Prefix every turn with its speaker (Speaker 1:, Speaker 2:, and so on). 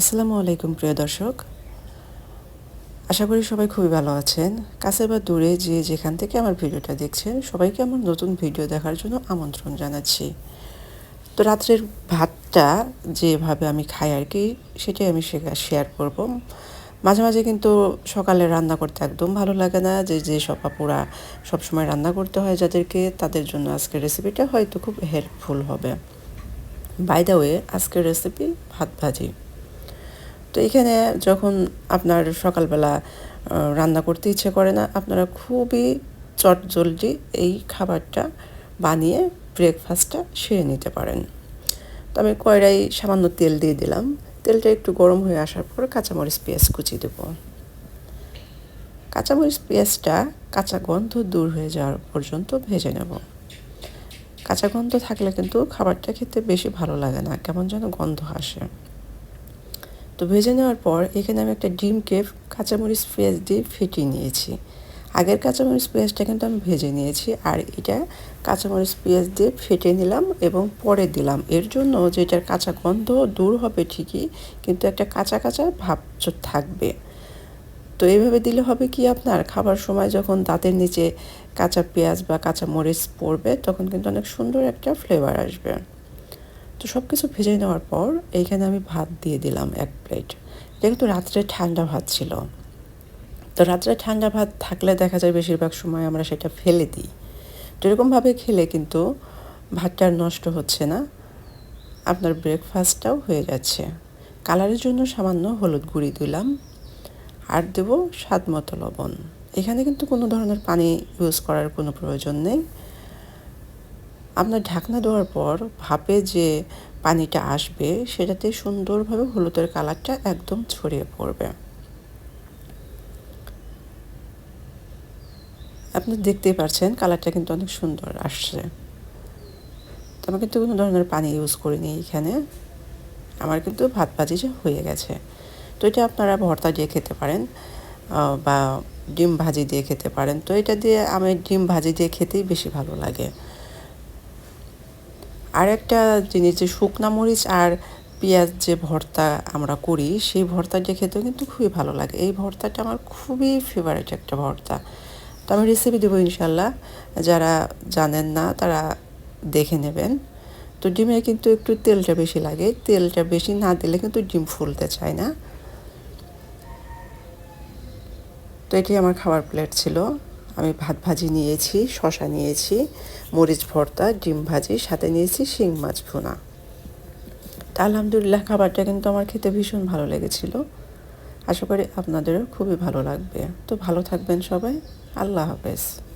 Speaker 1: আসসালামু আলাইকুম, প্রিয় দর্শক। আশা করি সবাই খুবই ভালো আছেন। কাছে বা দূরে যে যেখান থেকে আমার ভিডিওটা দেখছেন, সবাইকে আমার নতুন ভিডিও দেখার জন্য আমন্ত্রণ জানাচ্ছি। তো রাত্রের ভাতটা যেভাবে আমি খাই আর কি, সেটাই আমি শেয়ার করব। মাঝে মাঝে কিন্তু সকালে রান্না করতে একদম ভালো লাগে না। যে যে সব আপুরা সবসময় রান্না করতে হয় যাদেরকে, তাদের জন্য আজকের রেসিপিটা হয়তো খুব হেল্পফুল হবে। বাই দ্য ওয়ে আজকের রেসিপি ভাত ভাজি। তো এখানে যখন আপনার সকালবেলা রান্না করতে ইচ্ছে করে না, আপনারা খুবই চটজলদি এই খাবারটা বানিয়ে ব্রেকফাস্টটা সেরে নিতে পারেন। তো আমি কয়রাই সামান্য তেল দিয়ে দিলাম। তেলটা একটু গরম হয়ে আসার পর কাঁচামরিচ, পেঁয়াজ কুচি দেব। কাঁচামরিচ, পেঁয়াজটা কাঁচা গন্ধ দূর হয়ে যাওয়ার পর্যন্ত ভেজে নেব। কাঁচা গন্ধ থাকলে কিন্তু খাবারটা খেতে বেশি ভালো লাগে না, কেমন যেন গন্ধ আসে। তো ভেজে নেওয়ার পর এখানে আমি একটা ডিমকে কাঁচামরিচ পেঁয়াজ দিয়ে ফেটিয়ে নিয়েছি। আগের কাঁচামরিচ পেঁয়াজটা কিন্তু আমি ভেজে নিয়েছি আর এটা কাঁচামরিচ পেঁয়াজ দিয়ে ফেটে নিলাম এবং পরে দিলাম। এর জন্য যে এটার কাঁচা গন্ধ দূর হবে ঠিকই, কিন্তু একটা কাঁচা কাঁচা ভাব থাকবে। তো এইভাবে দিলে হবে কি আপনার? খাবার সময় যখন দাঁতের নিচে কাঁচা পেঁয়াজ বা কাঁচা মরিচ পড়বে, তখন কিন্তু অনেক সুন্দর একটা ফ্লেভার আসবে। তো সব কিছু ভেজে নেওয়ার পর এইখানে আমি ভাত দিয়ে দিলাম এক প্লেট এটা কিন্তু রাত্রে ঠান্ডা ভাত ছিল। তো রাত্রে ঠান্ডা ভাত থাকলে দেখা যায় বেশিরভাগ সময় আমরা সেটা ফেলে দিই। তো এরকমভাবে খেলে কিন্তু ভাতটা নষ্ট হচ্ছে না। আপনার ব্রেকফাস্টটাও হয়ে যাচ্ছে কালারের জন্য সামান্য হলুদ গুঁড়ি দিলাম। আর দেবো স্বাদ মতো লবণ। এখানে কিন্তু কোনো ধরনের পানি ইউজ করার কোনো প্রয়োজন নেই। আপনার ঢাকনা দেওয়ার পর ভাপে যে পানিটা আসবে, সেটাতে সুন্দরভাবে হলুদের কালারটা একদম ছড়িয়ে পড়বে। আপনি দেখতেই পাচ্ছেন কালারটা কিন্তু অনেক সুন্দর আসছে। তো আমি কিন্তু কোনো ধরনের পানি ইউজ করিনি এখানে। আমার কিন্তু ভাত ভাজি যে হয়ে গেছে। তো এটা আপনারা ভর্তা দিয়ে খেতে পারেন বা ডিম ভাজি দিয়ে খেতে পারেন। তো এটা দিয়ে আমি ডিম ভাজি দিয়ে খেতেই বেশি ভালো লাগে। আর একটা জিনিস যে শুকনা মরিচ আর পেঁয়াজ যে ভর্তা আমরা করি, সেই ভর্তাটা খেতেও কিন্তু খুবই ভালো লাগে। এই ভর্তাটা আমার খুবই ফেভারিট একটা ভর্তা। তো আমি রেসিপি দেবো ইনশাল্লাহ। যারা জানেন না, তারা দেখে নেবেন। তো ডিমে কিন্তু একটু তেলটা বেশি লাগে। তেলটা বেশি না দিলে কিন্তু ডিম ফুলতে চায় না। তো এটি আমার খাবার প্লেট ছিল। আমি ভাত ভাজি নিয়েছি শশা নিয়েছি, মরিচ ভর্তা, ডিম ভাজি, সাথে নিয়েছি শিং, মাছ ভুনা। তা আলহামদুলিল্লাহ খাবারটা কিন্তু আমার খেতে ভীষণ ভালো লেগেছিল। আশা করি আপনাদেরও খুবই ভালো লাগবে। তো ভালো থাকবেন সবাই। আল্লাহ হাফেজ।